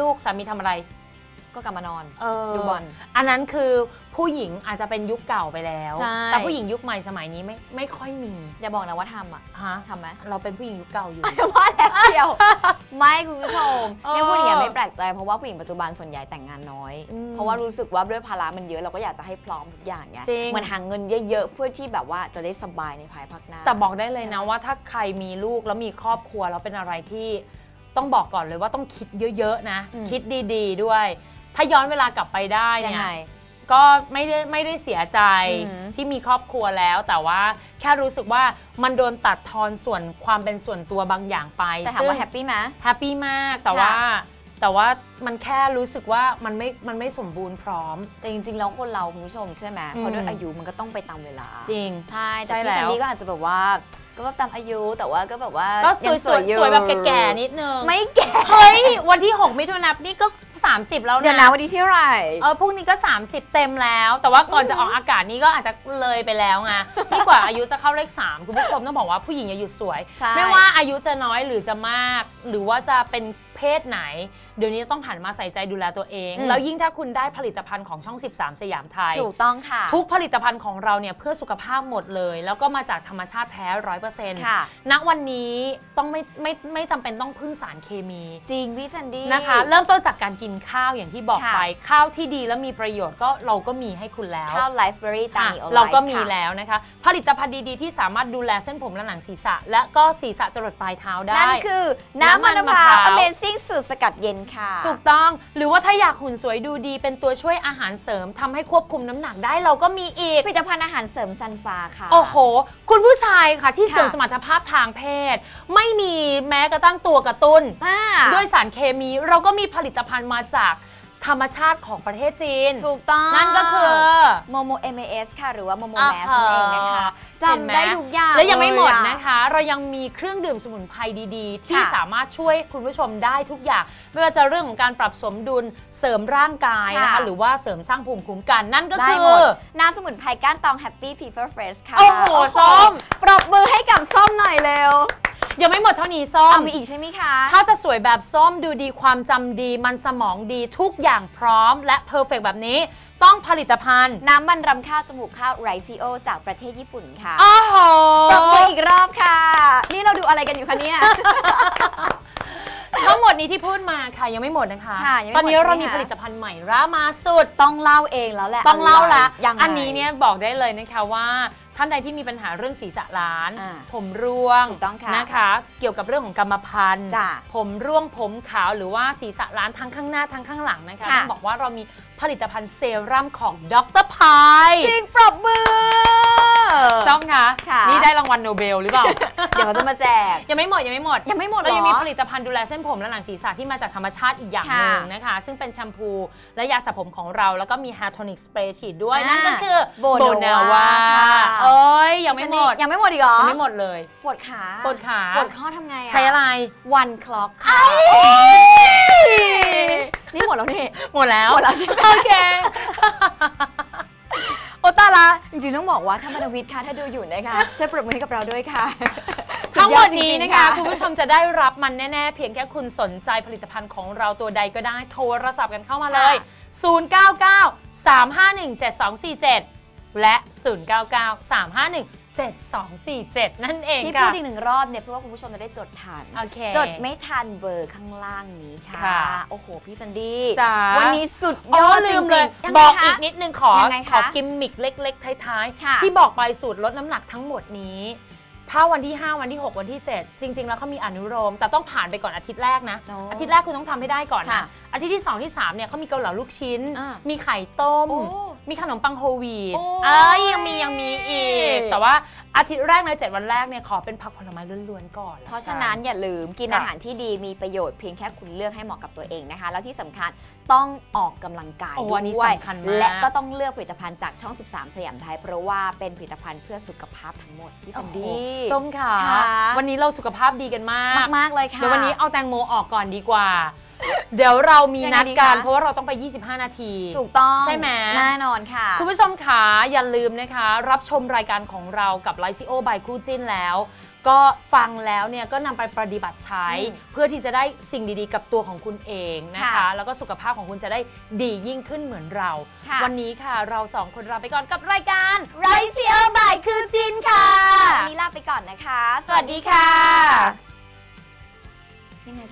ลูกสามีทำอะไร ก็กลับมานอน เออดูบอล อันนั้นคือผู้หญิงอาจจะเป็นยุคเก่าไปแล้ว ใช่ แต่ผู้หญิงยุคใหม่สมัยนี้ไม่ไม่ค่อยมีอย่าบอกนะว่าทำอะฮะทำไหม เราเป็นผู้หญิงยุคเก่าอยู่ ว่าแล้วเชียว ไม่คุณผู้ชมเออเนี่ยพูดอย่างนี้ยไม่แปลกใจเพราะว่าผู้หญิงปัจจุบันส่วนใหญ่แต่งงานน้อย อืมเพราะว่ารู้สึกว่าด้วยภาระมันเยอะเราก็อยากจะให้พร้อมทุกอย่างไงจริง เหมือนหาเงินเยอะๆเพื่อที่แบบว่าจะได้สบายในภายภาคหน้า แต่บอกได้เลยนะว่าถ้าใครมีลูกแล้วมีครอบครัวแล้วเป็นอะไรที่ ต้องบอกก่อนเลยว่าต้องคิดเยอะๆนะ อืม คิดดีๆด้วย ถ้าย้อนเวลากลับไปได้ยังเนี่ยไง ก็ไม่ได้ไม่ได้เสียใจอืมที่มีครอบครัวแล้ว แต่ว่าแค่รู้สึกว่ามันโดนตัดทอนส่วนความเป็นส่วนตัวบางอย่างไปแต่ถามว่าแฮปปี้ไหม แฮปปี้มากแต่ค่ะ ว่าแต่ว่ามันแค่รู้สึกว่ามันไม่มันไม่สมบูรณ์พร้อม แต่จริงๆ แล้วคนเราคุณผู้ชมใช่ไหมอืมเพราะด้วยอายุมันก็ต้องไปตามเวลา จริง ใช่ แต่ใช่พี่แล้วแซนดี้ก็อาจจะแบบว่า ก็แบบตามอายุแต่ว่าก็แบบว่าก็สงวยสวยอสวยแบบแก่ๆนิดนึง ไม่แก่ เฮ้ย วันที่ 6 มิถุนายนนี่ก็ 30 แล้วนะเดี๋ยวนะวันที่เท่าไหร่เออพรุ่งนี้ก็ 30 เต็มแล้ว แต่ว่าก่อนจะออกอากาศนี้ก็อาจจะเลยไปแล้วไงที่กว่าอายุจะเข้าเลข 3 คุณผู้ชมต้องบอกว่าผู้หญิงอย่าหยุดสวย ใช่ ไม่ว่าอายุจะน้อยหรือจะมาก หรือว่าจะเป็นเพศไหน เดี๋ยวนี้ต้องหันมาใส่ใจดูแลตัวเองอืมแล้วยิ่งถ้าคุณได้ผลิตภัณฑ์ของช่อง 13 สยามไทย ถูกต้องค่ะ ทุกผลิตภัณฑ์ของเราเนี่ยเพื่อสุขภาพหมดเลย แล้วก็มาจากธรรมชาติแท้ร้อยเปอร์เซ็นต์ค่ะ ณวันนี้ต้องไม่ไม่ไม่จำเป็นต้องพึ่งสารเคมีจริงพี่แซนดี้ นะคะ เริ่มต้นจากการกินข้าวอย่างที่บอกค่ะไป ข้าวที่ดีและมีประโยชน์ก็เราก็มีให้คุณแล้ว ข้าวไลฟ์เบอรี่ตาอะนีโอเราก็มีแล้วนะคะ ผลิตภัณฑ์ดีๆ ที่สามารถดูแลเส้นผมและหนังศีรษะ และก็ศีรษะจรดปลายเท้าได้ นั่นคือ น้ำมันมะพร้าวน้ำมันมะพร้าว Amazing สูตรสกัดเย็นค่ะ ถูกต้อง หรือว่าถ้าอยากหุ่นสวยดูดีเป็นตัวช่วยอาหารเสริมทำให้ควบคุมน้ำหนักได้เราก็มีอีก ผลิตภัณฑ์อาหารเสริมซันฟ้าค่ะ โอ้โห คุณผู้ชายค่ะที่ค่ะเสริมสมรรถภาพทางเพศ ไม่มีแม้กระทั่งตัวกระตุ้นอ่าด้วยสารเคมีเราก็มีผลิตภัณฑ์มาจากธรรมชาติของประเทศจีน ถูกต้อง นั่นก็คือโมโม MAS ค่ะ หรือว่าโมโมอ่าแมสนั่นเองนะคะเห็นไหมจำได้ทุกอย่าง และยังไม่หมดเลยอนะคะ เรายังมีเครื่องดื่มสมุนไพรดีๆ ที่ค่ะสามารถช่วยคุณผู้ชมได้ทุกอย่าง ไม่ว่าจะเรื่องของการปรับสมดุลเสริมร่างกายนะคะค่ะหรือว่าเสริมสร้างภูมิคุ้มกันนั่นก็ได้คืหมอดน้ำสมุนไพรก้านตอง Happy Fever Fresh ค่ะ โอ้โห ส้ม ปรบมือให้กับส้มหน่อยเร็ว ยังไม่หมดเท่านี้ส้ม เอามีอีกใช่ไหมคะ ถ้าจะสวยแบบส้มดูดีความจำดีมันสมองดีทุกอย่างพร้อมและเพอร์เฟกแบบนี้ ต้องผลิตภัณฑ์น้ำมันรำข้าวจมูกข้าวไรซิโอจากประเทศญี่ปุ่นค่ะอ้โหปรบมืออีกรอบค่ะ นี่เราดูอะไรกันอยู่คะเนี่ย ทั้งหมดนี้ที่พูดมาค่ะยังไม่หมดนะคะค่ะยังไม่หมดตอนนี้เรามีใช่ไหมคะ ผลิตภัณฑ์ใหม่ร่ามาสุด ต้องเล่าเองแล้วแหละต้องเล่าละ ยังไง อันนี้เนี่ยบอกได้เลยนะคะว่า ท่านใดที่มีปัญหาเรื่องศีรษะล้าน อ่าผมร่วงถูกต้องค่ะนะคะ เกี่ยวกับเรื่องของกรรมพันธุ์จ้ะผมร่วงผมขาวหรือว่าศีรษะล้านทั้งข้างหน้าทั้งข้างหลังนะคะค่ะ ต้องบอกว่าเรามีผลิตภัณฑ์เซรั่มของดรพาย จริงปรบมือ รางวัลโนเบลหรือเปล่า เดี๋ยวเขาจะมาแจก ยังไม่หมดยังไม่หมดยังไม่หมดเหรเราอยังมีผลิตภัณฑ์ดูแลเส้นผมและหนังศีรษะที่มาจากธรรมชาติอีกอย่างหค่ะนึ่งนะคะ ซึ่งเป็นแชมพูและยาสระผมของเรา แล้วก็มี Hair Tonic Spray ฉีดด้วยอ่านั่นก็คือ Bonava ค่ะค่ะเอ้ยยังไม่หมด ยังไม่หมดอีกเหรอยังไม่หมดเลยปวดขาปวดขาปวดข้อทำไงอะใช้อะไรวันคล็อกค่ะเอ้ยนี่หมดแล้วนี่หมดแล้วหมดแล้วใช่ไหมโอเคโอตายละ จริงๆต้องบอกว่าถ้ามาดวิทย์ค่ะถ้าดูอยู่นะคะช่วยปรบมือให้กับเราด้วยค่ะทั้งหมดสุยอนี้จริงๆนะคะ คุณผู้ชมจะได้รับมันแน่ ๆ เพียงแค่คุณสนใจผลิตภัณฑ์ของเราตัวใดก็ได้โทรศัพท์กันเข้ามาเลย 099 351 7247 และ 099 351 7247 นั่นเองที่ค่ะพูดอีกหนึ่งรอบเนี่ยเพื่อว่าคุณผู้ชมจะได้จดทัน โอเค จดไม่ทันเบอร์ข้างล่างนี้ค่ะ ค่ะโอ้โห พี่จันดี้จ๋า วันนี้สุดยอ๋ออดลืจมริเลยงๆยังไงบอกคะ อีกนิดนึงขอยังไงคะขอกิมมิกเล็ก ๆ ท้ายค่ะๆ ที่บอกไปสูตรลดน้ำหนักทั้งหมดนี้ ถ้าวันที่ 5 วันที่ 6 วันที่ 7 จริง ๆ แล้วเขามีอนุโลมแต่ต้องผ่านไปก่อนอาทิตย์แรกนะ โอ้อาทิตย์แรกคุณต้องทำให้ได้ก่อนค่ะ นะ อาทิตย์ที่ 2 ที่ 3 เนี่ยเขามีเกาเหลาลูกชิ้น อ่ามีไข่ต้ม โอ้มีขนมปังโฮลวีตโอ้เอ้ยยังมียังมีอีก แต่ว่าอาทิตย์แรกใน7วันแรกเนี่ยขอเป็นผักผลไม้ล้วนๆก่อนลเพราะฉะนั้นอย่าลืมกินค่ะอาหารที่ดีมีประโยชน์เพียงแค่คุณเลือกให้เหมาะกับตัวเองนะคะ แล้วที่สำคัญต้องออกกำลังกายโอ้อันนี้ด้วยสำคัญมาก และก็ต้องเลือกผลิตภัณฑ์จากช่อง 13 สยามไทย เพราะว่าเป็นผลิตภัณฑ์เพื่อสุขภาพทั้งหมดพี่สันดีโอ้โหส้มค่ะ ค่ะ วันนี้เราสุขภาพดีกันมาก มาก ๆ เลยค่ะ เดี๋ยววันนี้เอาแตงโมออกก่อนดีกว่า เดี๋ยวเรามียังไงนัดดีกันคะ เพราะว่าเราต้องไป 25 นาที ถูกต้องใช่ไหม แน่นอนค่ะ คุณผู้ชมขาอย่าลืมนะคะ รับชมรายการของเรากับไลซิโอบายคู่จิ้นแล้ว ก็ฟังแล้วเนี่ยก็นำไปปฏิบัติใช้ อืมเพื่อที่จะได้สิ่งดีๆ กับตัวของคุณเองนะคะ ค่ะแล้วก็สุขภาพของคุณจะได้ดียิ่งขึ้นเหมือนเรา ค่ะ วันนี้ค่ะเราสองคนลาไปก่อนกับรายการ ไรเซียบายคือจินค่ะวันนี้ลาไปก่อนนะคะ สวัสดีค่ะยังไง